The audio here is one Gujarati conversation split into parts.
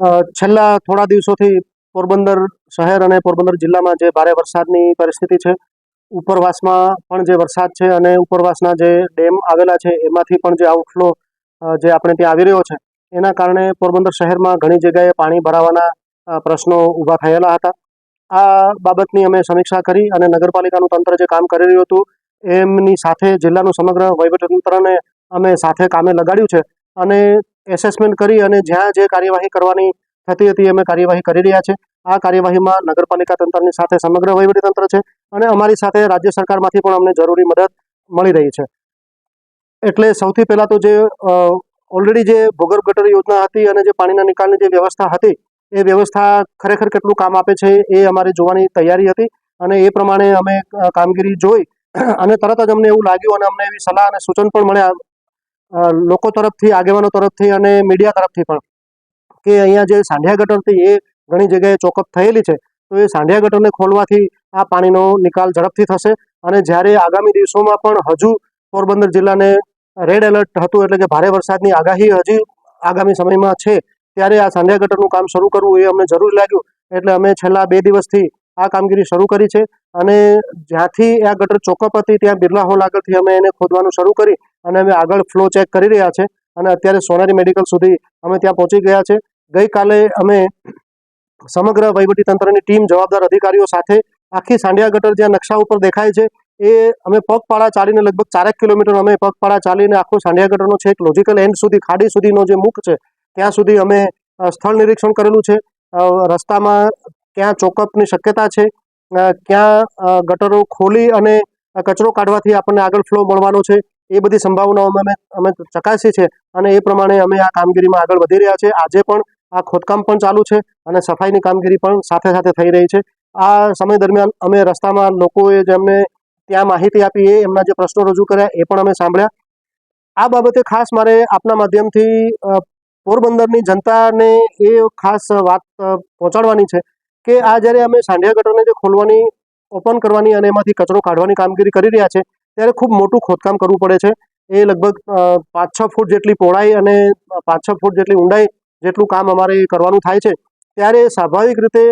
છેલ્લા થોડા દિવસોથી પોરબંદર શહેર અને પોરબંદર જિલ્લામાં જે ભારે વરસાદની પરિસ્થિતિ છે, ઉપરવાસમાં પણ જે વરસાદ છે અને ઉપરવાસના જે ડેમ આવેલા છે, એમાંથી પણ જે આઉટફ્લો જે આપણે ત્યાં આવી રહ્યો છે, એના કારણે પોરબંદર શહેરમાં ઘણી જગ્યાએ પાણી ભરાવાના પ્રશ્નો ઊભા થયેલા હતા. આ બાબતની અમે સમીક્ષા કરી અને નગરપાલિકાનું તંત્ર જે કામ કરી રહ્યું હતું, એમની સાથે જિલ્લાનું સમગ્ર વહીવટતંત્રને અમે સાથે કામે લગાડ્યું છે અને એસેસમેન્ટ કરી અને જ્યાં જે કાર્યવાહી કરવાની થતી હતી અમે કાર્યવાહી કરી રહ્યા છે. આ કાર્યવાહીમાં નગરપાલિકા તંત્રની સાથે સમગ્ર વહીવટીતંત્ર છે અને અમારી સાથે રાજ્ય સરકારમાંથી પણ અમને જરૂરી મદદ મળી રહી છે. એટલે સૌથી પહેલાં તો જે ઓલરેડી જે ભૂગર્ભ ગટર યોજના હતી અને જે પાણીના નિકાલની જે વ્યવસ્થા હતી, એ વ્યવસ્થા ખરેખર કેટલું કામ આપે છે એ અમારે જોવાની તૈયારી હતી અને એ પ્રમાણે અમે કામગીરી જોઈ અને તરત જ અમને એવું લાગ્યું અને અમને એવી સલાહ અને સૂચન પણ મળ્યા લોકો તરફથી, આગેવાનો તરફથી અને મીડિયા તરફથી પણ કે અહીંયા જે સાંઢિયા ગટર એ ઘણી જગ્યાએ ચોકઅપ થયેલી છે, તો એ સાંઢિયા ગટરને ખોલવાથી આ પાણીનો નિકાલ ઝડપથી થશે અને જ્યારે આગામી દિવસોમાં પણ હજુ પોરબંદર જિલ્લાને રેડ એલર્ટ હતું, એટલે કે ભારે વરસાદની આગાહી હજી આગામી સમયમાં છે, ત્યારે આ સાંઢિયા ગટરનું કામ શરૂ કરવું એ અમને જરૂરી લાગ્યું, એટલે અમે છેલ્લા બે દિવસથી આ કામગીરી શરૂ કરી છે અને જ્યાંથી આ ગટર ચોકઅપ હતી ત્યાં બિરલા હોલ આગળથી અમે એને ખોદવાનું શરૂ કરી અને અમે આગળ ફ્લો ચેક કરી રહ્યા છે અને અત્યારે સોનારી મેડિકલ સુધી અમે ત્યાં પહોંચી ગયા છે. ગઈકાલે અમે સમગ્ર વહીવટીતંત્રની ટીમ, જવાબદાર અધિકારીઓ સાથે આખી સાંડિયા ગટર જ્યાં નકશા ઉપર દેખાય છે, એ અમે પગપાળા ચાલીને લગભગ ચારેક કિલોમીટર અમે પગપાળા ચાલીને આખો સાંડિયા ગટરનો છે, એક લોજિકલ એન્ડ સુધી, ખાડી સુધીનો જે મુખ છે, ત્યાં સુધી અમે સ્થળ નિરીક્ષણ કરેલું છે. રસ્તામાં ક્યાં ચોકઅપની શક્યતા છે ક્યાં ગટરો ખોલી અને કચરો કાઢવાથી આપણને આગળ ફ્લો મળવાનો છે, એ બધી સંભાવનાઓ અમે અમે ચકાસી છે અને એ પ્રમાણે અમે આ કામગીરીમાં આગળ વધી રહ્યા છે આજે પણ આ ખોદકામ પણ ચાલુ છે અને સફાઈની કામગીરી પણ સાથે સાથે થઈ રહી છે. આ સમય દરમિયાન અમે રસ્તામાં લોકોએ જેમને ત્યાં માહિતી આપી એ એમના જે પ્રશ્નો રજૂ કર્યા એ પણ અમે સાંભળ્યા. આ બાબતે ખાસ મારે આપના માધ્યમથી પોરબંદરની જનતાને એ ખાસ વાત પહોંચાડવાની છે કે આ જ્યારે અમે સાંઢિયા ગટરને જે ખોલવાની ઓપન કરવાની અને એમાંથી કચરો કાઢવાની કામગીરી કરી રહ્યા છે, ત્યારે ખૂબ મોટું ખોદકામ કરવું પડે છે. એ લગભગ પાંચ છ ફૂટ જેટલી પહોળાઈ અને પાંચ છ ફૂટ જેટલી ઊંડાઈ જેટલું કામ અમારે કરવાનું થાય છે. ત્યારે સ્વાભાવિક રીતે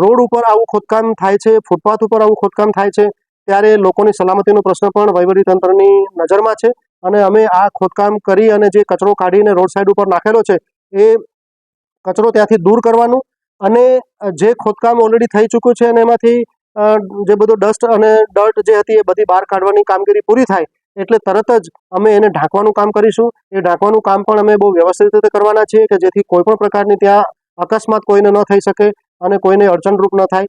રોડ ઉપર આવું ખોદકામ થાય છે, ફૂટપાથ ઉપર આવું ખોદકામ થાય છે, ત્યારે લોકોની સલામતીનો પ્રશ્ન પણ વહીવટીતંત્રની નજરમાં છે. અને અમે આ ખોદકામ કરી અને જે કચરો કાઢીને રોડ સાઈડ ઉપર નાખેલો છે, એ કચરો ત્યાંથી દૂર કરવાનું અને જે ખોદકામ ઓલરેડી થઈ ચૂક્યું છે અને એમાંથી જે બધો ડસ્ટ અને ડર્ટ જે હતી એ બધી બહાર કાઢવાની કામગીરી પૂરી થાય, એટલે તરત જ અમે એને ઢાંકવાનું કામ કરીશું. એ ઢાંકવાનું કામ પણ અમે બહુ વ્યવસ્થિત રીતે કરવાના છીએ કે જેથી કોઈ પણ પ્રકારની ત્યાં અકસ્માત કોઈને ન થઈ શકે અને કોઈને અડચણરૂપ ન થાય.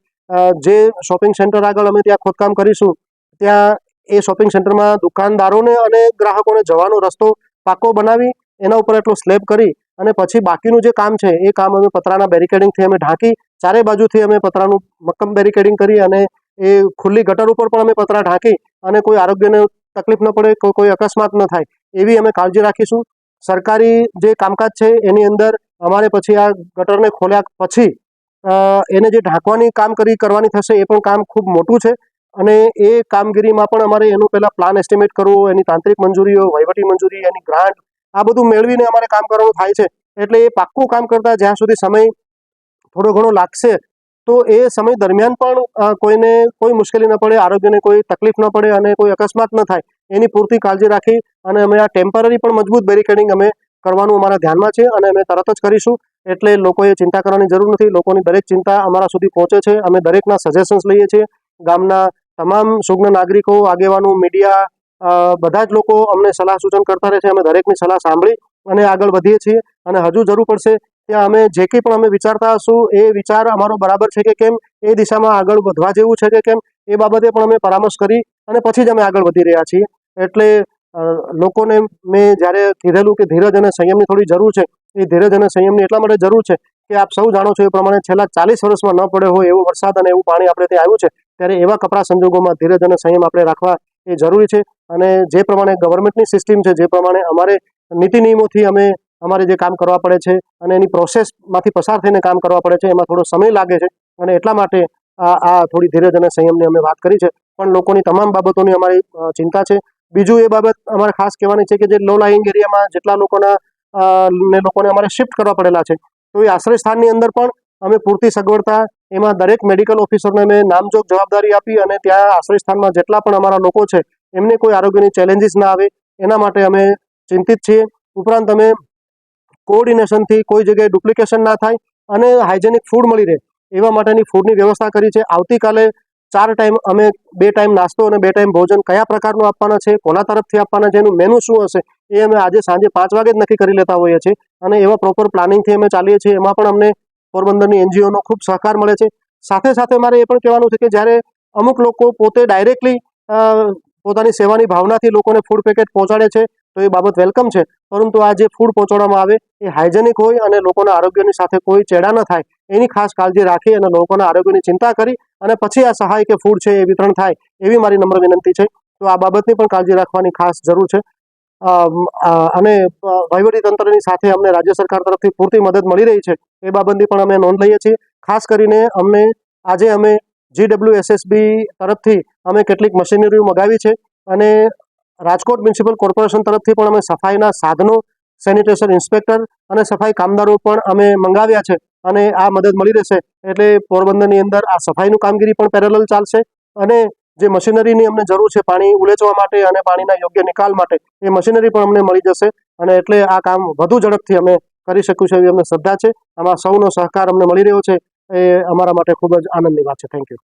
જે શોપિંગ સેન્ટર આગળ અમે ત્યાં ખોદકામ કરીશું, ત્યાં એ શોપિંગ સેન્ટરમાં દુકાનદારોને અને ગ્રાહકોને જવાનો રસ્તો પાકો બનાવી, એના ઉપર એટલો સ્લેબ કરી અને પછી બાકીનું જે કામ છે, એ કામ અમે પતરાના બેરિકેડિંગથી અમે ઢાંકી, ચારે બાજુથી અમે પતરાનું મક્કમ બેરિકેડિંગ કરી અને એ ખુલ્લી ગટર ઉપર પણ અમે પતરા ઢાંકી અને કોઈ આરોગ્યને તકલીફ ન પડે, કોઈ કોઈ અકસ્માત ન થાય, એવી અમે કાળજી રાખીશું. સરકારી જે કામકાજ છે, એની અંદર અમારે પછી આ ગટરને ખોલ્યા પછી એને જે ઢાંકવાની કામ કરી, કરવાની થશે, એ પણ કામ ખૂબ મોટું છે. અને એ કામગીરીમાં પણ અમારે એનું પહેલાં પ્લાન એસ્ટિમેટ કરવું એની તાંત્રિક મંજૂરીઓ વહીવટી મંજૂરી, એની ગ્રાન્ટ આ બધું મેળવીને અમારે કામ કરવાનું થાય છે. એટલે એ પાક્કું કામ કરતાં જ્યાં સુધી સમય થોડો ઘણો લાગશે, તો એ સમય દરમિયાન પણ કોઈને કોઈ મુશ્કેલી ન પડે, આરોગ્યને કોઈ તકલીફ ન પડે અને કોઈ અકસ્માત ન થાય, એની પૂરતી કાળજી રાખી અને અમે આ ટેમ્પરરી પણ મજબૂત બેરિકેડિંગ અમે કરવાનું અમારા ધ્યાનમાં છે અને અમે તરત જ કરીશું. એટલે લોકોએ ચિંતા કરવાની જરૂર નથી, લોકોની દરેક ચિંતા અમારા સુધી પહોંચે છે. અમે દરેકના સજેશન્સ લઈએ છીએ. ગામના તમામ સુગ્ન નાગરિકો, આગેવાનો મીડિયા બધા જ લોકો અમને સલાહ સૂચન કરતા રહે છે, અમે દરેકની સલાહ સાંભળી અને આગળ વધીએ છીએ અને હજુ જરૂર પડશે ત્યાં અમે જે કંઈ પણ અમે વિચારતા હશું, એ વિચાર અમારો બરાબર છે કે કેમ, એ દિશામાં આગળ વધવા જેવું છે કે કેમ, એ બાબતે પણ અમે પરામર્શ કરી અને પછી જ અમે આગળ વધી રહ્યા છીએ. એટલે લોકોને મેં જ્યારે કીધેલું કે ધીરજ અને સંયમની થોડી જરૂર છે, એ ધીરજ અને સંયમની એટલા માટે જરૂર છે કે આપ સૌ જાણો છો એ પ્રમાણે છેલ્લા ચાલીસ વર્ષમાં ન પડ્યો હોય એવો વરસાદ અને એવું પાણી આપણે ત્યાં આવ્યું છે, ત્યારે એવા કપરા સંજોગોમાં ધીરજ અને સંયમ આપણે રાખવા એ જરૂરી છે. અને જે પ્રમાણે ગવર્મેન્ટની સિસ્ટમ છે, જે પ્રમાણે અમારે નીતિ નિયમોથી અમે અમારે જે કામ કરવા પડે છે અને એની પ્રોસેસમાંથી પસાર થઈને કામ કરવા પડે છે, એમાં થોડો સમય લાગે છે અને એટલા માટે આ આ થોડી ધીરજ અને સંયમની અમે વાત કરી છે. પણ લોકોની તમામ બાબતોની અમારી ચિંતા છે. બીજું એ બાબત અમારે ખાસ કહેવાની છે કે જે લો લાઇંગ એરિયામાં જેટલા લોકોના ને લોકોને અમારે શિફ્ટ કરવા પડેલા છે, તો એ આશ્રય સ્થાનની અંદર પણ અમે પૂરતી સગવડતા, એમાં દરેક મેડિકલ ઓફિસરને અમે નામજોગ જવાબદારી આપી અને ત્યાં આશ્રય સ્થાનમાં જેટલા પણ અમારા લોકો છે એમને કોઈ આરોગ્યની ચેલેન્જીસ ના આવે, એના માટે અમે ચિંતિત છીએ. ઉપરાંત અમે કોઓર્ડિનેશનથી કોઈ જગ્યાએ ડુપ્લિકેશન ના થાય અને હાઇજેનિક ફૂડ મળી રહે, એવા માટેની ફૂડની વ્યવસ્થા કરી છે. આવતીકાલે ચાર ટાઈમ અમે બે ટાઈમ નાસ્તો અને બે ટાઈમ ભોજન કયા પ્રકારનું આપવાના છે, કોના તરફથી આપવાના છે, એનું મેનુ શું હશે, એ અમે આજે સાંજે પાંચ વાગે જ નક્કી કરી લેતા હોઈએ છીએ. અને એવા પ્રોપર પ્લાનિંગથી અમે ચાલીએ છીએ, એમાં પણ અમને પોરબંદરની એનજીઓનો ખૂબ સહકાર મળે છે. સાથે સાથે મારે એ પણ કહેવાનું છે કે જ્યારે અમુક લોકો પોતે ડાયરેક્ટલી પોતાની સેવાની ભાવનાથી લોકોને ફૂડ પેકેટ પહોંચાડે છે, તો એ બાબત વેલકમ છે. પરંતુ આ જે ફૂડ પહોંચાડવામાં આવે, એ હાઇજેનિક હોય અને લોકોના આરોગ્યની સાથે કોઈ ચેડા ન થાય. એની ખાસ કાળજી રાખી અને લોકોના આરોગ્યની ચિંતા કરી અને પછી આ સહાય કે ફૂડ છે એ વિતરણ થાય, એવી મારી નમ્ર વિનંતી છે. તો આ બાબતની પણ કાળજી રાખવાની ખાસ જરૂર છે. અને તંત્રની સાથે અમને રાજ્ય સરકાર તરફથી પૂરતી મદદ મળી રહી છે. એ બાબતની પણ અમે નોંધ લઈએ છીએ. ખાસ કરીને અમને, આજે અમે જીડબ્લ્યુ એસએસબી તરફથી અમે કેટલીક મશીનરીઓ મગાવી છે અને રાજકોટ મ્યુનિસિપલ કોર્પોરેશન તરફથી પણ અમે સફાઈના સાધનો, સેનિટેશન ઇન્સ્પેક્ટર અને સફાઈ કામદારો પણ અમે મંગાવ્યા છે અને આ મદદ મળી રહેશે. એટલે પોરબંદરની અંદર આ સફાઈનું કામગીરી પણ પેરેલલ ચાલશે અને જે મશીનરીની અમને જરૂર છે પાણી ઉલેચવા માટે અને પાણીના યોગ્ય નિકાલ માટે, એ મશીનરી પણ અમને મળી જશે અને એટલે આ કામ વધુ ઝડપથી અમે કરી શકીશું એવી અમને શ્રદ્ધા છે. આમાં સૌનો સહકાર અમને મળી રહ્યો છે. એ અમારા માટે ખૂબ જ આનંદની વાત છે. Thank you